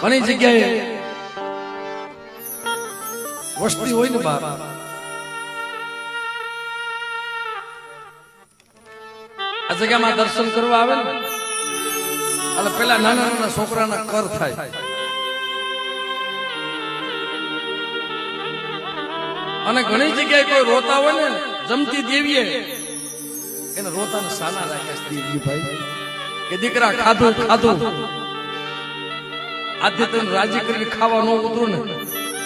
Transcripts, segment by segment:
ઘણી જગ્યાએ વસ્તી હોય ને બાપ. આ જગ્યામાં દર્શન કરવા આવે ને એટલે પેલા નાના નાના છોકરાના કર થાય. અને ઘણી જગ્યાએ કોઈ રોતા હોય ને જમતી દેવીએ એને રોતાને સાના રાખ્યા છે ભાઈ કે દીકરા ખાધું ખાધું. આજે તને રાજી કરીને ખાવા ન ઉતરું ને.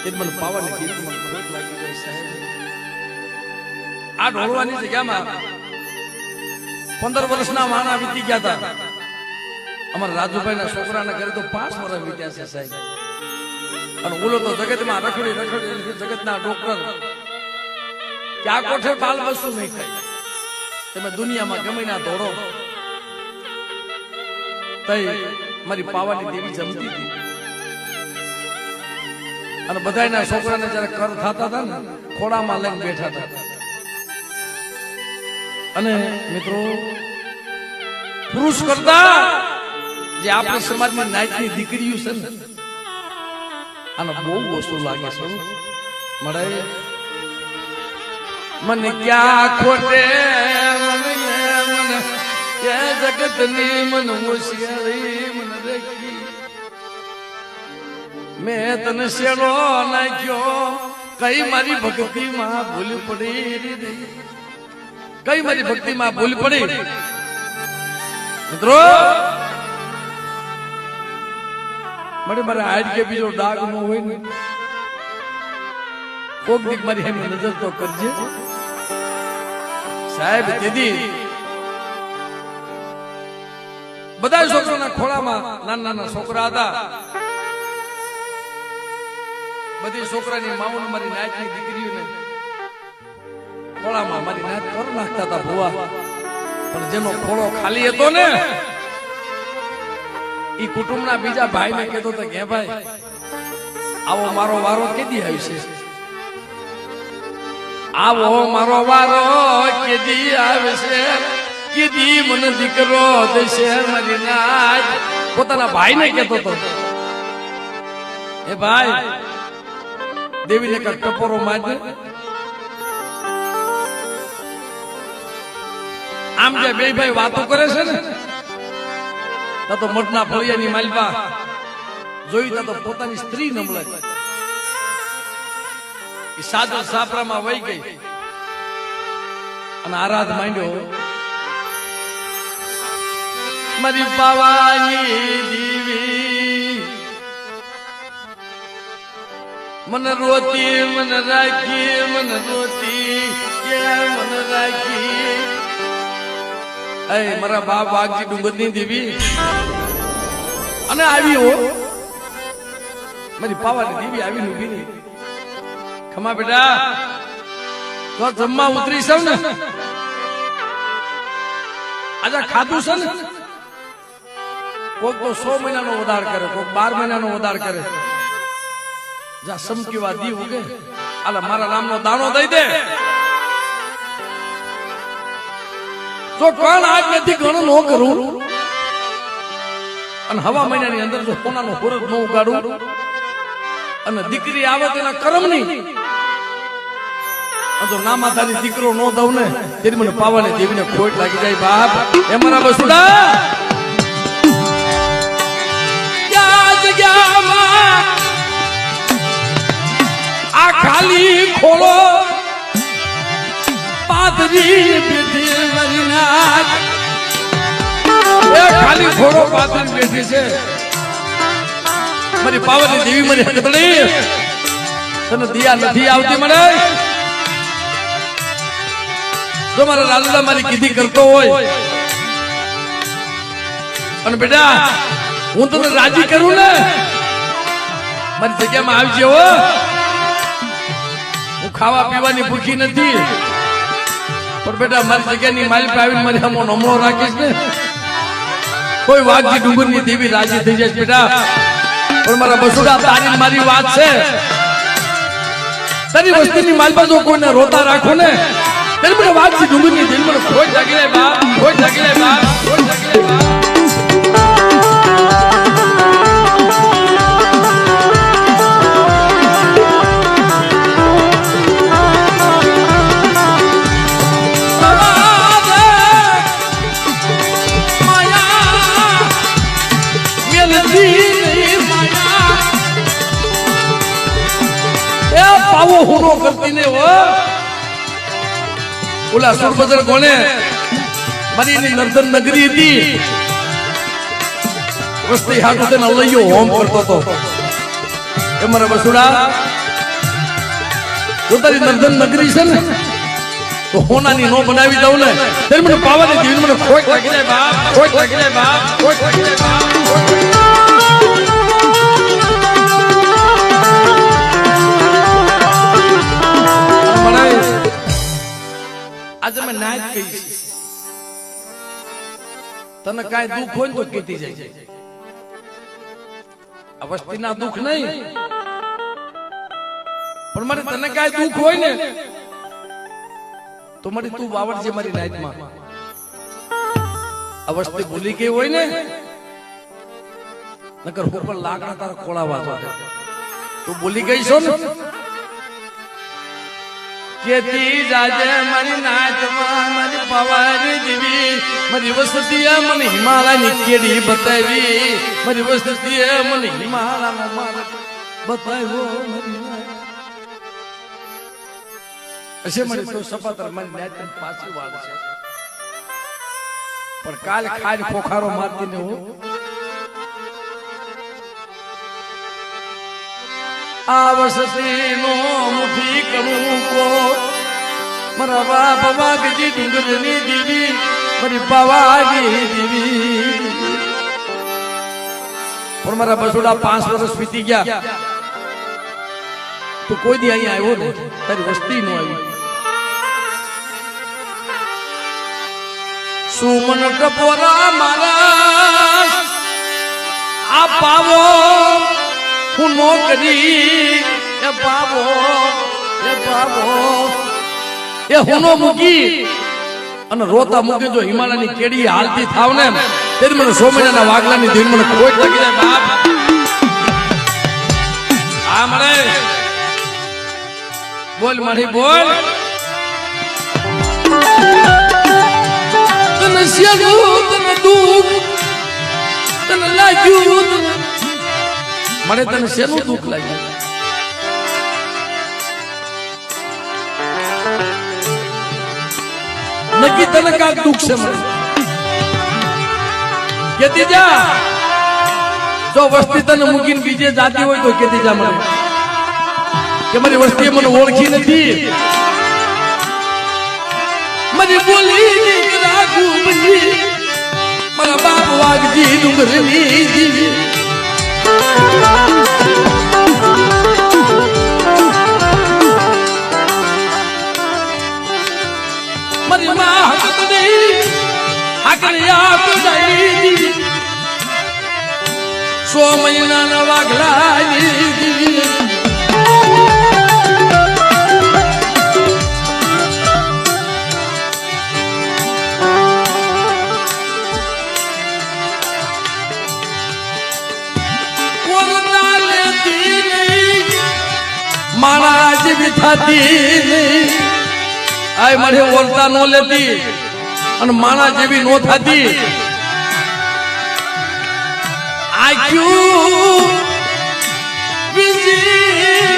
એ મને પાવાની દેવી મને ભૂખ લાગી ગઈ સાહેબ. આ ઢોળવાની જગ્યામાં પંદર વર્ષના માણા વીતી ગયા હતા અમારા રાજુભાઈ ના છોકરાના ઘરે તો પાંચ વર્ષ વીત્યા છે સાહેબ. અને ઓલો તો જગતમાં રખડી રખડી જગતના ડોક્ટર. કે આ કોઠે બાલ વસ્તુ નહીં થાય. તમે દુનિયામાં ગમે ના દોડો તઈ મારી પાવાની દેવી જમતી હતી. અને બધાયના છોકરાને જયારે કર થતા હતા ને ખોડામાં લઈને બેઠા હતા. અને મિત્રો, પુરુષ કરતા જે આપણા સમાજમાં નાયકની દીકરીઓ છે ને, આનો બહુ વસ્તુ લાગે છે મળે? મને ક્યાં ખોટે મને? જગતની મન હોશિયારી મન મેં તને શેડો નાખ્યો. કઈ મારી ભક્તિ માં ભૂલ પડી? કઈ મારી ભક્તિ માં ભૂલ પડી? મિત્રો? મને મારે હાડ કે બીજો ડાઘ નો હોય ને, કોક દીક મારી એમ નજર તો કરજે. સાહેબ દીદી બધા છોકરાના ખોળામાં નાના નાના છોકરા હતા. બધી છોકરાની માઉન મારી નાચની દીકરીઓને ખોળામાં મારી નાચ કર નાખતા હતા ભુવા? પણ જેનો ખોળો ખાલી હતો ને, ઈ કુટુંબના બીજા ભાઈને કહેતો હતો કે ભાઈ, આવો મારો વારો કેદી આવશે? આવો મારો વારો કેદી આવશે? કેદી મને દીકરો દેશે મારી નાચ પોતાના ભાઈને કહેતો હતો. એ ભાઈ દેવીને કાંઈક ટપોરો મારજે આમ જે બે ભાઈ વાતો કરે છે ને, તા તો મઠના ફળિયાની માલપા જોઈ તા તો પોતાની સ્ત્રી નમળે એ સાદર સાપરામાં વહી ગઈ અને આરાધ માંડ્યો. મારી પાવાની દીવી મને રોતી, મને રાખી, મને રોતી, કે રાખી. એ મારા બાપ વાઘજી ડુંગરની દેવી. અને આવી હો. મારી પાવાની દેવી આવી ઊભી નહીં ખમા બેટા, તો જમવા ઉતરી છે ને? આજે ખાધું છે ને? કોક તો સો મહિનાનો વધાર કરે, કોક બાર મહિનાનો વધાર કરે. જા સમકીવા દી ઉગે આલા, મારા નામનો દાણો દઈ દે. જો કોણ આજ નથી ઘણું નો કરું, અને હવા મહિનાની અંદર જો સોનાનો હુરત ન ઉગાડું, અને દીકરી આવે તેના કરમની, અને જો ના માતાની દીકરો ન દઉં ને, તેની મને પાવાને દેવીને ખોટ લાગી જાય બાપ. એ મારા બસુડા ખાલી ખોળો બેઠી છે. મારી પાવાની દેવી મને હકતડી તને દિયા નથી આવતી મને. જો મારા લાલડા મારી કીધી કરતો હોય. અને બેટા, હું તને રાજી કરું ને? મારી જગ્યામાં આવજે હો. હું ખાવા પીવાની ભૂખી નથી. પણ બેટા, મારી જગ્યાની માલિક આવીને મારી આમો નમણો રાખીશ ને. કોઈ વાઘજી ડુંગરની દેવી રાજી થઈ જાય બેટા. પણ મારા બસુડા તારી મારી વાત છે. તારી વસ્તીની માલપા જો કોઈને રોતા રાખો ને? ત્યારે મને વાઘજી ડુંગરની દેવી મને ખોટ લાગી ખોટ બા ઓલા સુરબદર કોને? મારી એની નર્દન નગરી હતી. વસ્તી હાથ તેને લઈયો હોમ કરતો હતો. એ મારા બસુડા, જો નર્દન નગરી છે ને, તો હોનાની નો બનાવી દઉં ને. ત્યારે મને પાવાની જીવન મને ખોટ લાગી જાય બાપ, ખોટ લાગી જાય બાપ, ખોટ લાગી જાય બાપ. આજે મેં નાચ કહી છે તને કાંઈ દુઃખ હોય ને તો કીધી જાય. આ વસ્તીના દુઃખ નહીં. પણ મારે તને કાંઈ દુઃખ હોય ને તો મારી તું વાવડજે મારી નાઈટમાં. આ વસ્તી ભૂલી ગઈ હોય ને? નકર હું પણ લાકડા તારા ખોળાવા છો તું ભૂલી ગઈ છો ને? જાજે મારી નાચમાં મારી પવારી દેવી મારી વસતીએ મને હિમાલયની કેડી બતાવી. મારી વસતીએ મને હિમાલયનો માર્ગ બતાવ્યો મારી તો સપાતર મારી નાચ પાછી વાળ પણ કાલ ખાલી પોખારો મારતી ને હું આ વસતીનો મુઠી કરું કો મારા બાપ વાગજી ડુંગરની દીવી મારી પવાગી દીવી પણ મારા બસોડા પાંચ વર્ષ વીતી ગયા. તો કોઈ દી અહીંયા આવ્યો ને તારી વસ્તી નો આવી. સુમન ટપોરા મારા, આ પાવો હું નોકરી એ બાબો એ બાબો. એ હુનો મૂકી. અને રોતા મૂકી જો હિમાલયની કેડી હાલતી થાવ ને તેથી મને સો મહિનાના વાગલાની દિન મને કોઈ લાગી જાય, બાપ. મળે. બોલ, મારી, બોલ. તને શેનું તને દુઃખ, તને લાગ્યું, તને મને તને શેનું દુઃખ લાગ્યું નક્કી તને કાંક દુઃખ છે મને કેતી જા. જો વસ્તી તને મૂકીને બીજે જાતી હોય તો કેતી જા મને. કે મારી વસ્તીએ મને ઓળખી નથી. મારી બોલી રાખું ઘૂમજી મારા બાપ વાગજી ડુંગરની જીવી મારી માં હકની હકની આપ દઈ સો મહિનાના વાગલા દીધી થતી આય મને ઓળતા ન લેતી અને માણા જેવી નો થતી. આક્યું બીજી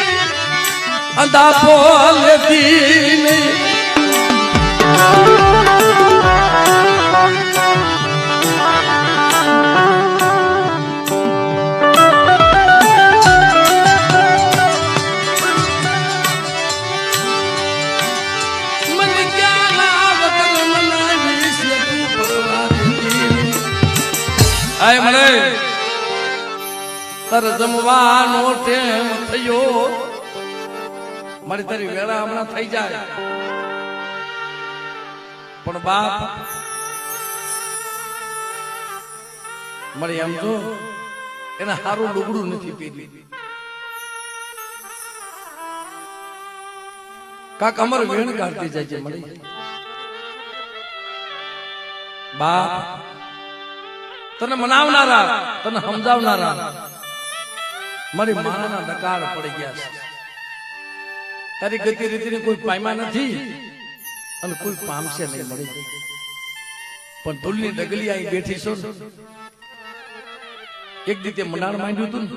અંધાપો લેતી નહીં. આય મળે તર જમવાનો ટેમ થયો. મારી તારી વેળા હમણાં થઈ જાય. પણ બાપ મારી એમ જો એને સારું લુગડું નથી પહેર્યું. કાક અમર વેણ કાઢતી જાય છે મળી બાપ તને મનાવનારા, તને સમજાવનારા. મારી માના નકાર પડી ગયા છે. તારી ગતિ રીતિની કોઈ પાયમા નથી અને કોઈ પામશે નહીં મળી. પણ ધૂલની ડગલી અહીં બેઠી છો. એક દીતે મનાર માંડ્યું હતું ને?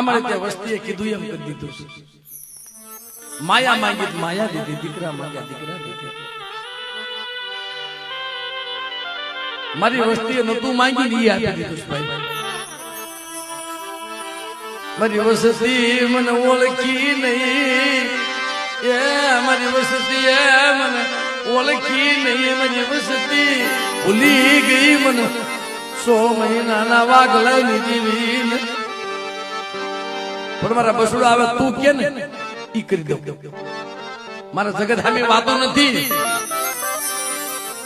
મારે ત્યાં વસ્તીએ કીધું એમ કરી દીધું છે. માયા માંગી માયા દીધી, દીકરા માંગ્યા, દીકરા દીધી. મારી વસ્તીએ નતું માંગી ને ઈ આપી દીધું ભાઈ. મારી વસતી મને ઓળખી નહીં. એ મારી વસતી, એ મને ઓળખી નહીં. મારી વસતી ભૂલી ગઈ મને. સો મહિનાના દીધી ને પણ મારા બસુડા આવે, તું કે ને? ઈ કરી દઉં. મારા જગત સામે વાતો નથી.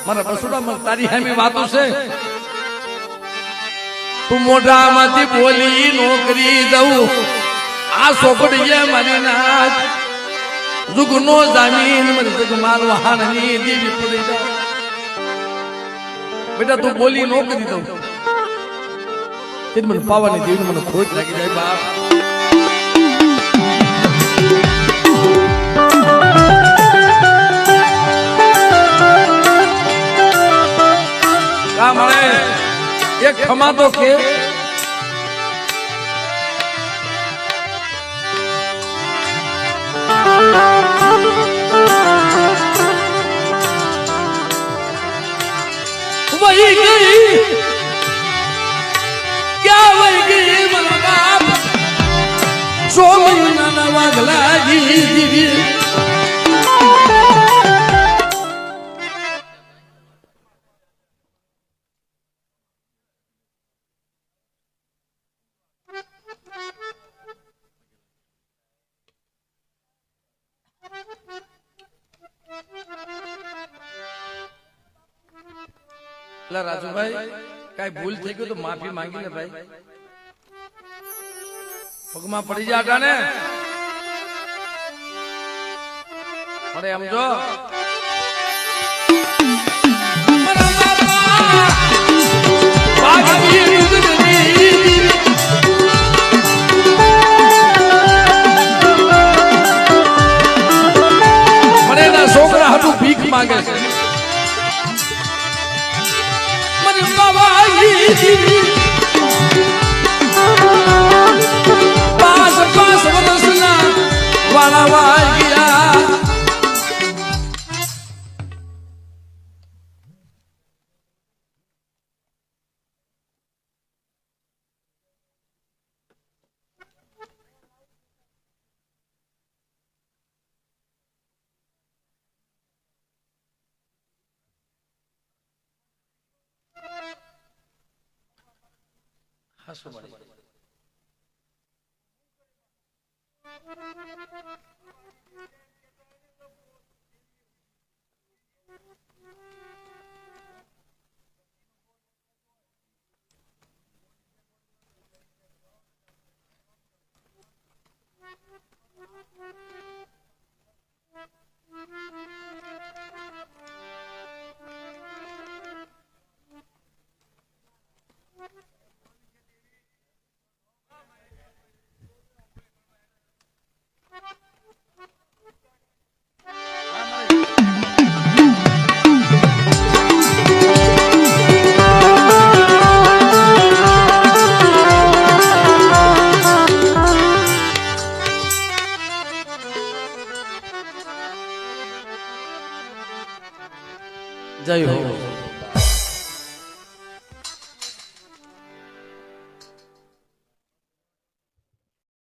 મારા બસુડા તારી સામે વાતો છે. તું મોઢામાંથી બોલી નોકરી દઉં. આ સોપડીએ મારી નાચ જુગનો જામીન, મને જગ માલ વાહનની દેવી પડી જાય બેટા, તું બોલી નોકરી દઉં. તે મને પાવાની દેવી મને ખોટ લાગી જાય બાપ. એક ખમા તો કે. વહી એટલે રાજુભાઈ, કઈ ભૂલ થઈ ગયું તો માફી માંગી લે ભાઈ. પગમાં પડી જાતા ને અરે એમ 好，谢谢。